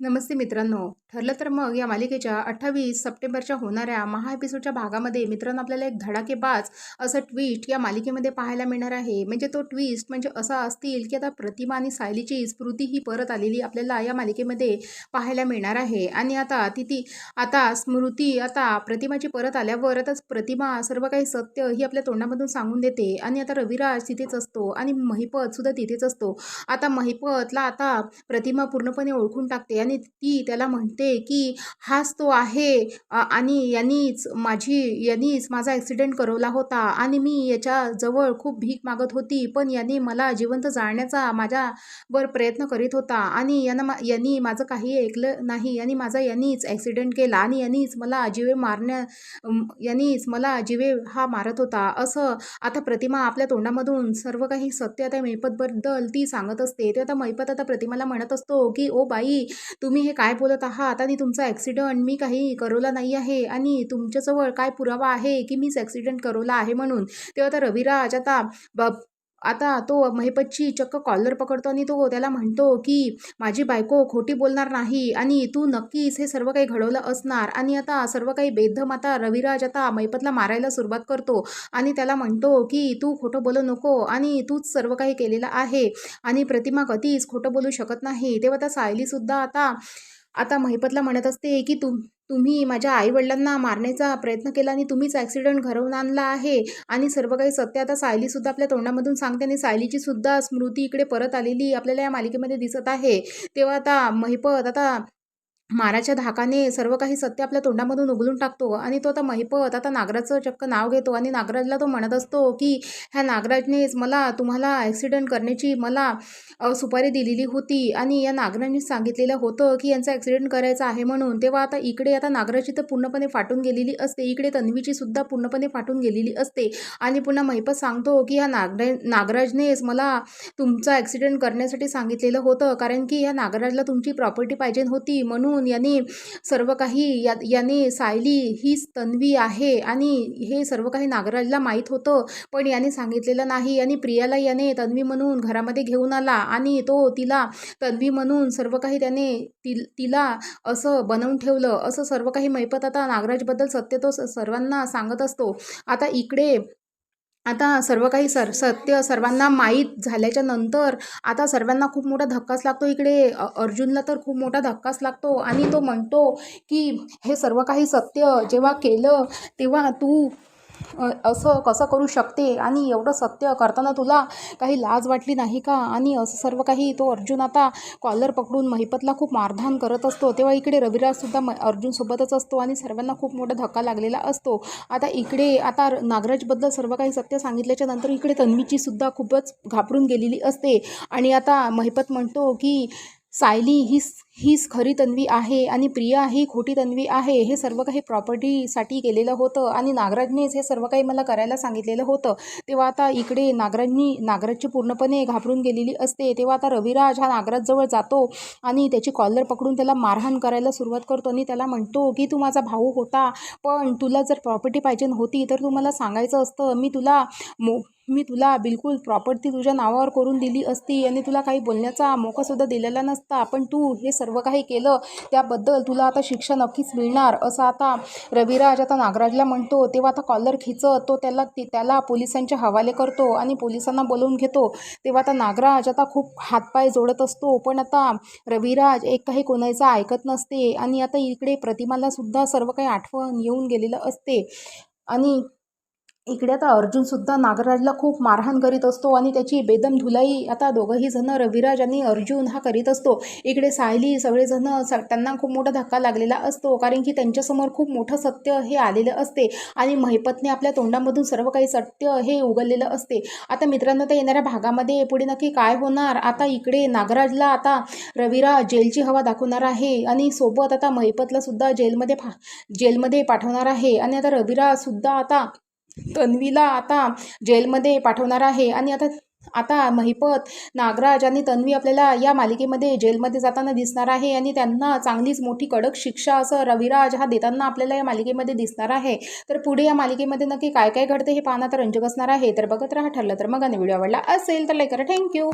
नमस्ते मित्रांनो. ठरलं तर मग या मालिकेच्या अठ्ठावीस सप्टेंबरच्या होणाऱ्या महा एपिसोडच्या भागामध्ये मित्रांनो आपल्याला एक धडाकेबाज असं ट्विस्ट या मालिकेमध्ये पाहायला मिळणार आहे. म्हणजे तो ट्विस्ट म्हणजे असा असतील की आता प्रतिमा आणि सायलीची स्मृती ही परत आलेली आपल्याला या मालिकेमध्ये पाहायला मिळणार आहे. आणि आता तिथे आता स्मृती आता प्रतिमाची परत आल्यावर आताच प्रतिमा सर्व काही सत्य ही आपल्या तोंडामधून सांगून देते. आणि आता रविराज तिथेच असतो आणि महिपत सुद्धा तिथेच असतो. आता महिपतला आता प्रतिमा पूर्णपणे ओळखून टाकते. आणि ती त्याला म्हणते की हाच तो आहे. आणि यांनीच माझी यांनीच माझा ॲक्सिडेंट करवला होता. आणि मी याच्याजवळ खूप भीक मागत होती. पण यांनी मला जिवंत जाळण्याचा माझ्यावर प्रयत्न करीत होता. आणि यानं मा यांनी माझं काही ऐकलं नाही. आणि माझा यांनीच ॲक्सिडेंट केला. आणि यांनीच मला जीवे मारण्या यांनीच मला जीवे हा मारत होता. असं आता प्रतिमा आपल्या तोंडामधून सर्व काही सत्य आता मैपतबद्दल ती सांगत असते. ते आता मैपत आता प्रतिमाला म्हणत असतो की ओ बाई तुम्ही हे काय बोलत आहात? आणि तुमचा ॲक्सिडंट मी काही करवला नाही आहे. आणि तुमच्याजवळ काय पुरावा आहे की मीच ॲक्सिडेंट करवला आहे म्हणून? तेव्हा आता रविराज आता ब आता तो महिपतची चक्क कॉलर पकडतो आणि तो त्याला म्हणतो की माझी बायको खोटी बोलणार नाही आणि तू नक्कीच हे सर्व काही घडवलं असणार. आणि आता सर्व काही बेदम आता रविराज आता महिपतला मारायला सुरुवात करतो आणि त्याला म्हणतो की तू खोटं बोलू नको आणि तूच सर्व काही केलेलं आहे आणि प्रतिमा कधीच खोटं बोलू शकत नाही. तेव्हा त्या सायलीसुद्धा आता आता महिपतला म्हणत असते की तू तुम्ही माझ्या आईवडिलांना मारण्याचा प्रयत्न केला आणि तुम्हीच ॲक्सिडेंट घडवून आणला आहे. आणि सर्व काही सत्य आता सायलीसुद्धा आपल्या तोंडामधून सांगते आणि सायलीची सुद्धा स्मृती इकडे परत आलेली आपल्याला या मालिकेमध्ये दिसत आहे. तेव्हा आता महिपत आता माराच्या धाकाने सर्व काही सत्य आपल्या तोंडामधून उघडून टाकतो आणि तो आता महिपत आता नागराजचं चक्क नाव घेतो आणि नागराजला तो म्हणत असतो की ह्या नागराजनेच मला तुम्हाला ॲक्सिडेंट करण्याची मला सुपारी दिलेली होती आणि या नागराजनेच सांगितलेलं होतं की यांचा ॲक्सिडेंट करायचा आहे म्हणून. तेव्हा आता इकडे आता नागराजची तर पूर्णपणे फाटून गेलेली असते. इकडे तन्वीची सुद्धा पूर्णपणे फाटून गेलेली असते. आणि पुन्हा महिपत सांगतो की ह्या नागरा नागराजनेच मला तुमचा ॲक्सिडेंट करण्यासाठी सांगितलेलं होतं. कारण की ह्या नागराजला तुमची प्रॉपर्टी पाहिजे होती म्हणून यांनी सर्व काही या याने सायली हीच तन्वी आहे आणि हे सर्व काही नागराजला माहीत होतं. पण याने सांगितलेलं नाही. आणि प्रियाला याने तन्वी म्हणून घरामध्ये घेऊन आला आणि तो तिला तन्वी म्हणून सर्व काही त्याने ति तिला असं बनवून ठेवलं. असं सर्व काही मैपत आता नागराजबद्दल सत्य तो स- सर्वांना सांगत असतो. आता इकडे आता सर्व काही सर सत्य सर्वांना माहीत झाल्याच्यानंतर आता सर्वांना खूप मोठा धक्काच लागतो इकडे. अर्जुनला तर खूप मोठा धक्काच लागतो आणि तो म्हणतो की हे सर्व काही सत्य जेव्हा केलं तेव्हा तू असं कसं करू शकते? आणि एवढं सत्य करताना तुला काही लाज वाटली नाही का? आणि असं सर्व काही तो अर्जुन आता कॉलर पकडून महिपतला खूप मारधान करत असतो. तेव्हा इकडे रविराजसुद्धा म अर्जुनसोबतच असतो आणि सर्वांना खूप मोठा धक्का लागलेला असतो. आता इकडे आता नागराजबद्दल सर्व काही सत्य सांगितल्याच्या नंतर इकडे तन्वीचीसुद्धा खूपच घाबरून गेलेली असते. आणि आता महिपत म्हणतो की सायली हीच हीच खरी तन्वी आहे आणि प्रिया ही खोटी तन्वी आहे. हे सर्व काही प्रॉपर्टीसाठी केलेलं होतं आणि नागराजनेच हे सर्व काही मला करायला सांगितलेलं होतं. तेव्हा आता इकडे नागराजनी नागराजची पूर्णपणे घाबरून गेलेली असते. तेव्हा आता रविराज हा नागराजजवळ जातो आणि त्याची कॉलर पकडून त्याला मारहाण करायला सुरुवात करतो आणि त्याला म्हणतो की तू माझा भाऊ होता पण तुला जर प्रॉपर्टी पाहिजे होती तर तू मला सांगायचं असतं. मी तुला मो मी तुला बिलकुल प्रॉपर्टी तुझ्या नावावर करून दिली असती. आणि तुला काही बोलण्याचा मोकासुद्धा दिलेला नसता. पण तू हे सर्व काही केलं त्याबद्दल तुला आता शिक्षा नक्कीच मिळणार. असं आता रविराज आता नागराजला म्हणतो तेव्हा आता कॉलर खिचत तो त्याला ते- त्याला पोलिसांच्या हवाले करतो आणि पोलिसांना बोलवून घेतो. तेव्हा आता नागराज आता खूप हातपाय जोडत असतो. पण आता रविराज एक काही कोणाचं ऐकत नसते आणि आता इकडे प्रतिमालासुद्धा सर्व काही आठवण येऊन गेलेलं असते. आणि इकडे आता अर्जुनसुद्धा नागराजला खूप मारहाण करीत असतो आणि त्याची बेदम धुलाई आता दोघंही जण रविराज आणि अर्जुन हा करीत असतो. इकडे सायली सगळेजण स त्यांना खूप मोठा धक्का लागलेला असतो कारण की त्यांच्यासमोर खूप मोठं सत्य हे आलेलं असते आणि महिपतने आपल्या तोंडामधून सर्व काही सत्य हे उघडलेलं असते. आता मित्रांनो त्या येणाऱ्या भागामध्ये पुढे नक्की काय होणार? आता इकडे नागराजला आता रविराज जेलची हवा दाखवणार आहे आणि सोबत आता महिपतलासुद्धा जेलमध्ये फा जेलमध्ये पाठवणार आहे. आणि आता रविराजसुद्धा आता तन्वीला आता जेलमध्ये पाठवणार आहे. आणि आता आता महिपत नागराज आणि तन्वी आपल्याला या मालिकेमध्ये जेलमध्ये जाताना दिसणार आहे. आणि त्यांना चांगलीच मोठी कडक शिक्षा असं रविराज हा देताना आपल्याला या मालिकेमध्ये दिसणार आहे. तर पुढे या मालिकेमध्ये नक्की काय काय घडते हे पाहणं तर रंजक असणार आहे. तर बघत राहा ठरलं तर मग आणि व्हिडिओ आवडला असेल तर लाईक करा. थँक्यू